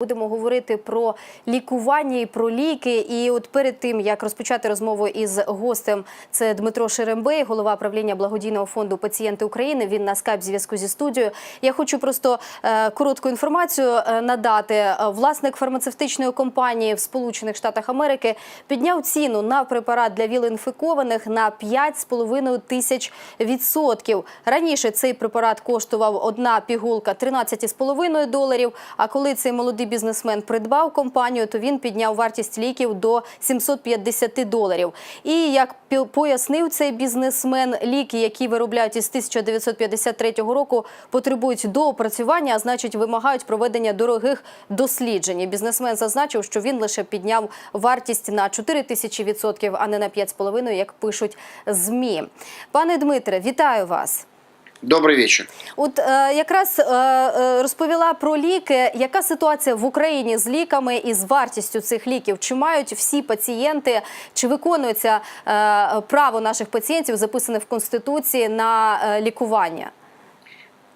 Будемо говорити про лікування і про ліки. І от перед тим як розпочати розмову із гостем, це Дмитро Шерембей, голова правління благодійного фонду Пацієнти України. Він на скайп зв'язку зі студією. Я хочу просто е, коротку інформацію е, надати. Е, Власник фармацевтичної компанії в Сполучених Штатах Америки підняв ціну на препарат для віл-інфікованих на 5,5 тисяч відсотків. Раніше цей препарат коштував одна пігулка 13,5 доларів. А коли цей молодий бізнесмен придбав компанію, то він підняв вартість ліків до 750 доларів. І як пояснив цей бізнесмен, ліки, які виробляють із 1953 року, потребують доопрацювання, а значить вимагають проведення дорогих досліджень. Бізнесмен зазначив, що він лише підняв вартість на 4 тисячі відсотків, а не на 5,5, як пишуть змі. Пане Дмитре, вітаю вас. Добрый вечер. От е, якраз е, е, розповіла про ліки. Яка ситуація в Україні з ліками і з вартістю цих ліків? Чи мають всі пацієнти, чи виконується е, право наших пацієнтів, записане в Конституції, на е, лікування?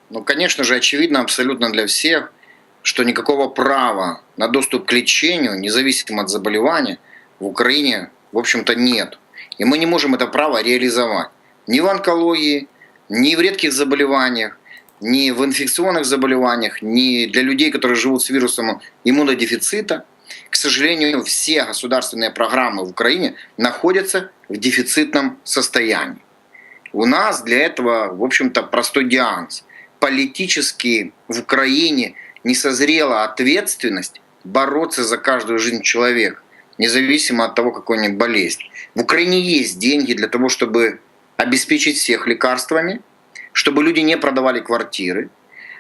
Ну, конечно же, очевидно абсолютно для всех, что никакого права на доступ к лечению, независимо от заболевания, в Украине, в общем-то, нет. И мы не можем это право реализовать. Ни в онкологии, ни в редких заболеваниях, ни в инфекционных заболеваниях, ни для людей, которые живут с вирусом иммунодефицита. К сожалению, все государственные программы в Украине находятся в дефицитном состоянии. У нас для этого, в общем-то, простой диагноз. Политически в Украине не созрела ответственность бороться за каждую жизнь человека, независимо от того, какой у них болезнь. В Украине есть деньги для того, чтобы обеспечить всех лекарствами, чтобы люди не продавали квартиры.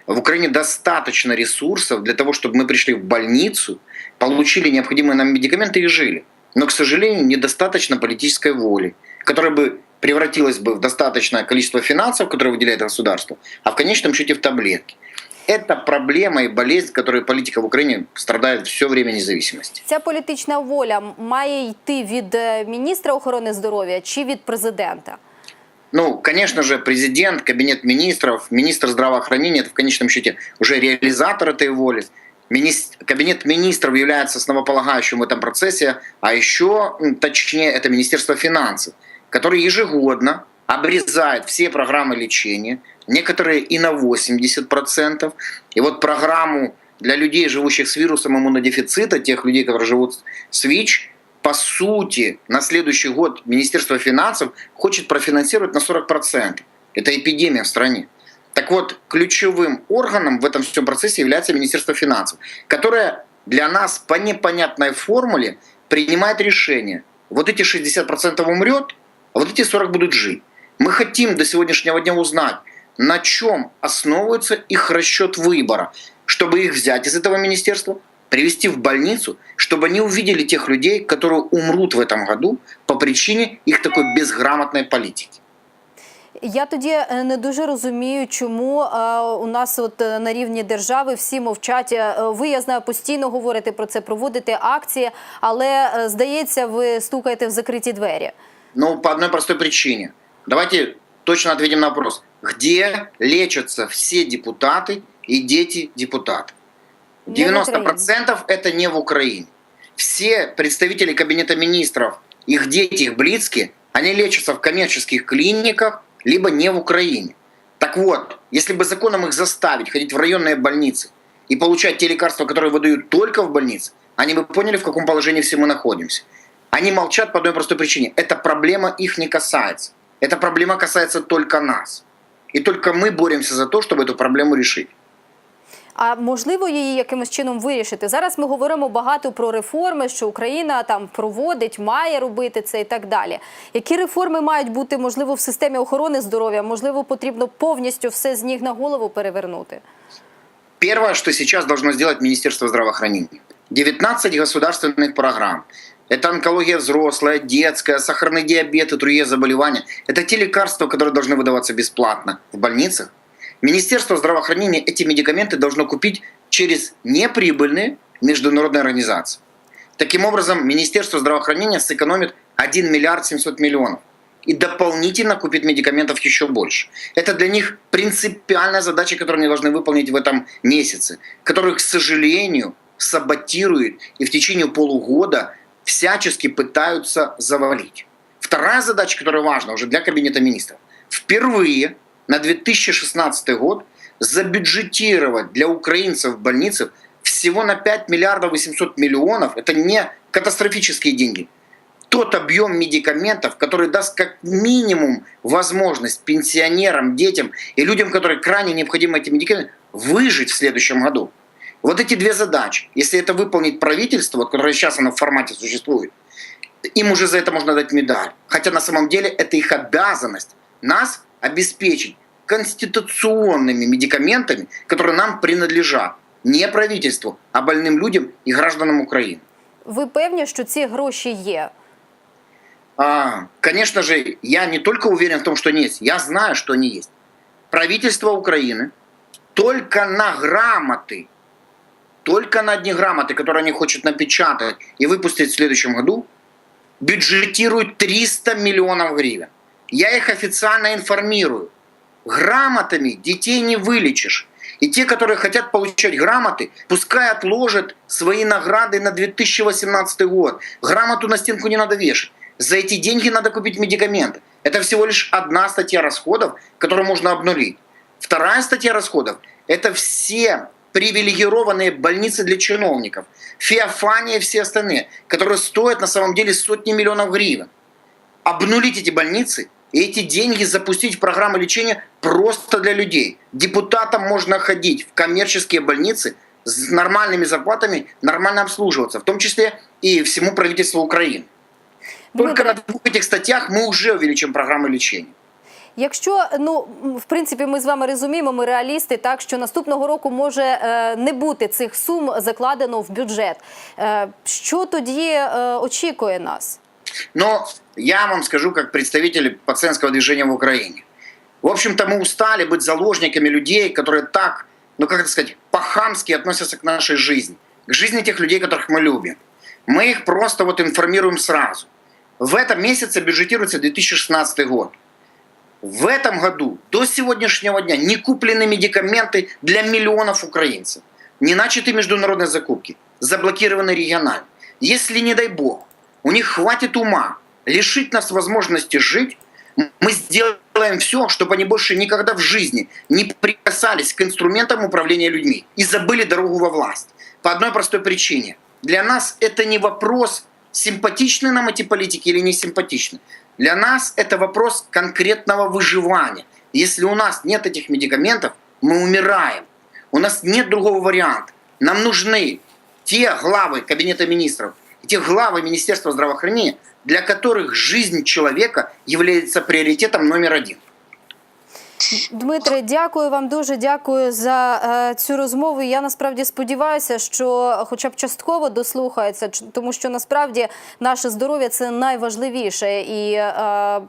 В Украине достаточно ресурсов для того, чтобы мы пришли в больницу, получили необходимые нам медикаменты и жили. Но, к сожалению, недостаточно политической воли, которая бы превратилась бы в достаточное количество финансов, которые выделяет государство, а в конечном счете в таблетки. Это проблема и болезнь, которой политика в Украине страдает все время независимости. Ця політична воля має йти від е, міністра охорони здоров'я чи від президента? Ну, конечно же, президент, кабинет министров, министр здравоохранения, это в конечном счете уже реализатор этой воли. Минис- Кабинет министров является основополагающим в этом процессе, а еще, точнее, это Министерство финансов, которое ежегодно обрезает все программы лечения, некоторые и на 80%. И вот программу для людей, живущих с вирусом иммунодефицита, тех людей, которые живут с ВИЧ, по сути, на следующий год Министерство финансов хочет профинансировать на 40%. Это эпидемия в стране. Так вот, ключевым органом в этом всем процессе является Министерство финансов, которое для нас по непонятной формуле принимает решение. Вот эти 60% умрет, а вот эти 40 будут жить. Мы хотим до сегодняшнего дня узнать, на чем основывается их расчет выбора, чтобы их взять из этого министерства, привести в больницу, чтобы они увидели тех людей, которые умрут в этом году по причине их такой безграмотной политики. Я тоді е, не дуже розумію, чому е, у нас от е, на рівні держави всі мовчать. Е, Ви я знаю, постійно говорите про це, проводите акції, але е, здається, ви стукаєте в закриті двері. Ну, по одной простой причине. Давайте точно ответим на вопрос. Где лечатся все депутаты и дети депутатов? Не в 90% это не в Украине. Все представители кабинета министров, их дети, их близкие, они лечатся в коммерческих клиниках, либо не в Украине. Так вот, если бы законом их заставить ходить в районные больницы и получать те лекарства, которые выдают только в больнице, они бы поняли, в каком положении все мы находимся. Они молчат по одной простой причине. Эта проблема их не касается. Эта проблема касается только нас. И только мы боремся за то, чтобы эту проблему решить. А можливо її якимось чином вирішити? Зараз ми говоримо багато про реформи, що Україна там проводить, має робити це і так далі. Які реформи мають бути можливо в системі охорони здоров'я? Можливо, потрібно повністю все з ніг на голову перевернути? Первое, что сейчас должно сделать Министерство здравоохранения. 19 государственных программ. Это онкология взрослая, детская, сахарный диабет и другие заболевания. Это те лекарства, которые должны выдаваться бесплатно в больницах. Министерство здравоохранения эти медикаменты должно купить через неприбыльные международные организации. Таким образом, Министерство здравоохранения сэкономит 1 миллиард 700 миллионов и дополнительно купит медикаментов еще больше. Это для них принципиальная задача, которую они должны выполнить в этом месяце, которую, к сожалению, саботируют и в течение полугода всячески пытаются завалить. Вторая задача, которая важна уже для Кабинета министров. Впервые на 2016 год забюджетировать для украинцев в больницах всего на 5 миллиардов 800 миллионов. Это не катастрофические деньги. Тот объем медикаментов, который даст как минимум возможность пенсионерам, детям и людям, которые крайне необходимы эти медикаменты, выжить в следующем году. Вот эти две задачи, если это выполнит правительство, которое сейчас оно в формате существует, им уже за это можно дать медаль. Хотя на самом деле это их обязанность нас обеспечить конституционными медикаментами, которые нам принадлежат. Не правительству, а больным людям и гражданам Украины. Ви певні, що ці гроші є? А, конечно же, я не только уверен в том, что они есть, я знаю, что они есть. Правительство Украины только на грамоты, только на одни грамоты, которые они хотят напечатать и выпустить в следующем году, бюджетирует 300 миллионов гривен. Я их официально информирую. Грамотами детей не вылечишь. И те, которые хотят получать грамоты, пускай отложат свои награды на 2018 год. Грамоту на стенку не надо вешать. За эти деньги надо купить медикаменты. Это всего лишь одна статья расходов, которую можно обнулить. Вторая статья расходов – это все привилегированные больницы для чиновников, Феофания и все остальные, которые стоят на самом деле сотни миллионов гривен. Обнулить эти больницы и эти деньги запустить в программы лечения просто для людей. Депутатам можно ходить в коммерческие больницы с нормальными зарплатами, нормально обслуживаться, в том числе и всему правительству Украины. Только Дмитро, на двух этих статьях мы уже увеличим программы лечения. Якщо ну м, в принципі ми з вами розуміємо, ми реалісти, так що наступного року може е, не бути цих сум закладено в бюджет. Е, що тоді е, очікує нас? Но я вам скажу, как представитель пациентского движения в Украине. В общем-то, мы устали быть заложниками людей, которые так, ну как это сказать, по-хамски относятся к нашей жизни. К жизни тех людей, которых мы любим. Мы их просто вот информируем сразу. В этом месяце бюджетируется 2016 год. В этом году до сегодняшнего дня не куплены медикаменты для миллионов украинцев. Не начаты международные закупки, заблокированы регионально. Если, не дай бог, у них хватит ума лишить нас возможности жить, мы сделаем все, чтобы они больше никогда в жизни не прикасались к инструментам управления людьми и забыли дорогу во власть. По одной простой причине. Для нас это не вопрос, симпатичны нам эти политики или не симпатичны. Для нас это вопрос конкретного выживания. Если у нас нет этих медикаментов, мы умираем. У нас нет другого варианта. Нам нужны те главы Кабинета министров, те главы Министерства здравоохранения, для которых жизнь человека является приоритетом номер один. Дмитре, дякую вам дуже дякую за е, цю розмову. Я насправді сподіваюся, що хоча б частково дослухається, тому що насправді наше здоров'я це найважливіше і. Е,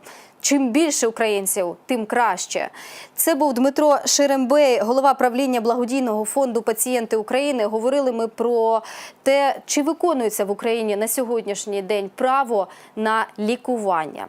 Чим більше українців, тим краще. Це був Дмитро Шерембей, голова правління благодійного фонду Пацієнти України. Говорили ми про те, чи виконується в Україні на сьогоднішній день право на лікування.